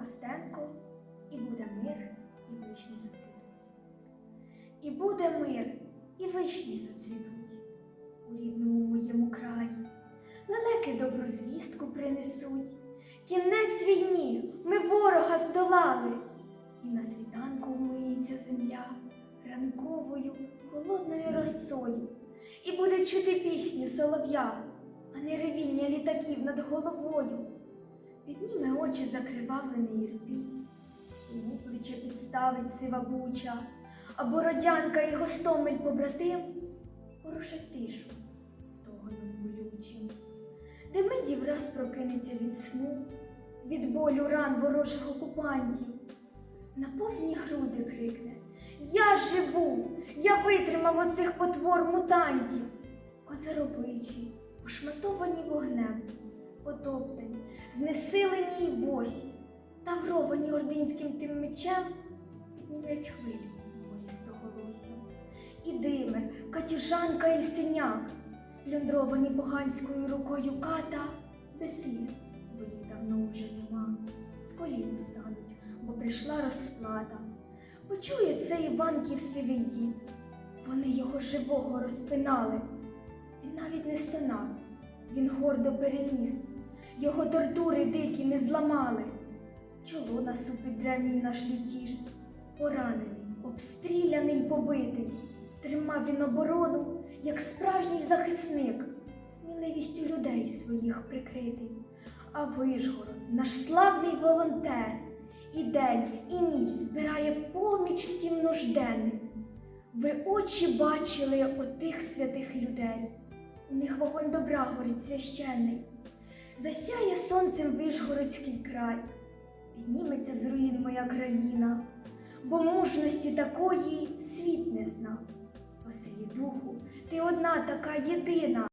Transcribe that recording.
Костенко, і буде мир, і вишні зацвітуть. І буде мир, і вишні зацвітуть у рідному моєму краї. Лелеки добру звістку принесуть. Кінець війні ми ворога здолали, і на світанку вмиється земля ранковою холодною росою, і буде чути пісню солов'я, а не ревіння літаків над головою. Підніме очі закривавлений ірпінь, йому плече підставить сива буча, а бородянка і гостомель побратим порушать тишу стогоном болючим. Демидів раз прокинеться від сну, від болю ран ворожих окупантів. На повні груди крикне Я живу! Я витримав оцих потвор мутантів. Козаровичі, ушматовані вогнем, потоптані, знесилені й босі, тавровані ординським тим мечем, піднімуть хвилю волістоголосім. І димер, катюжанка і синяк, сплюндровані поганською рукою ката, без сліз, бо їх давно вже нема. З колін стануть, бо прийшла розплата. Почує це Іванків сивий дід. Вони його живого розпинали. Він навіть не стонав, він гордо переніс, його тортури дикі не зламали. Чоло насупить древній наш лютіж, поранений, обстріляний, побитий. Тримав він оборону, як справжній захисник, сміливістю людей своїх прикритий. А Вишгород, наш славний волонтер, і день, і ніч збирає поміч всім нужденним. Ви очі бачили отих святих людей, у них вогонь добра горить священний. Засяє сонцем Вишгородський край, підніметься з руїн моя країна, бо мужності такої світ не знав. По силі духу ти одна така єдина.